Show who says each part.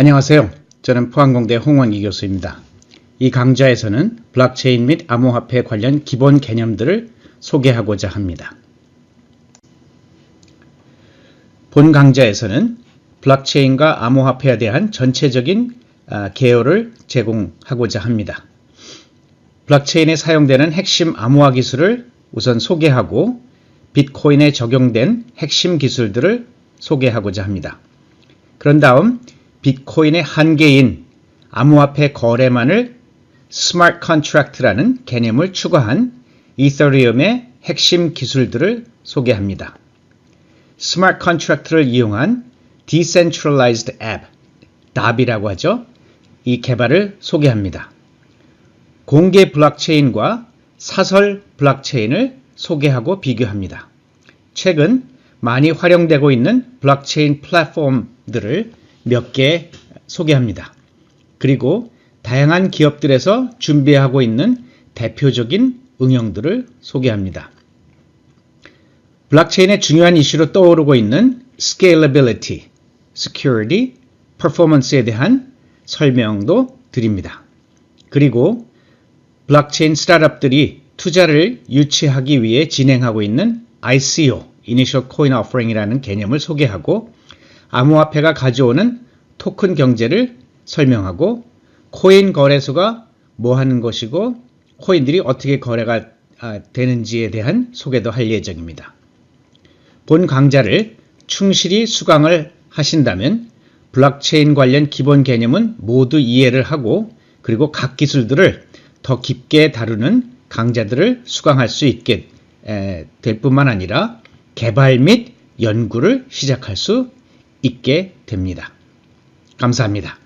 Speaker 1: 안녕하세요. 저는 포항공대 홍원기 교수입니다. 이 강좌에서는 블록체인 및 암호화폐 관련 기본 개념들을 소개하고자 합니다. 본 강좌에서는 블록체인과 암호화폐에 대한 전체적인 아, 개요를 제공하고자 합니다. 블록체인에 사용되는 핵심 암호화 기술을 우선 소개하고 비트코인에 적용된 핵심 기술들을 소개하고자 합니다. 그런 다음 비트코인의 한계인 암호화폐 거래만을 스마트 컨트랙트라는 개념을 추가한 이더리움의 핵심 기술들을 소개합니다. 스마트 컨트랙트를 이용한 Decentralized App, DApp이라고 하죠. 이 개발을 소개합니다. 공개 블록체인과 사설 블록체인을 소개하고 비교합니다. 최근 많이 활용되고 있는 블록체인 플랫폼들을 몇 개 소개합니다. 그리고 다양한 기업들에서 준비하고 있는 대표적인 응용들을 소개합니다. 블록체인의 중요한 이슈로 떠오르고 있는 scalability, security, performance에 대한 설명도 드립니다. 그리고 블록체인 스타트업들이 투자를 유치하기 위해 진행하고 있는 ICO, Initial Coin Offering이라는 개념을 소개하고 암호화폐가 가져오는 토큰 경제를 설명하고 코인 거래소가 뭐 하는 것이고 코인들이 어떻게 거래가 아, 되는지에 대한 소개도 할 예정입니다. 본 강좌를 충실히 수강을 하신다면 블록체인 관련 기본 개념은 모두 이해를 하고 그리고 각 기술들을 더 깊게 다루는 강좌들을 수강할 수 있게 될 뿐만 아니라 개발 및 연구를 시작할 수 있게 됩니다. 감사합니다.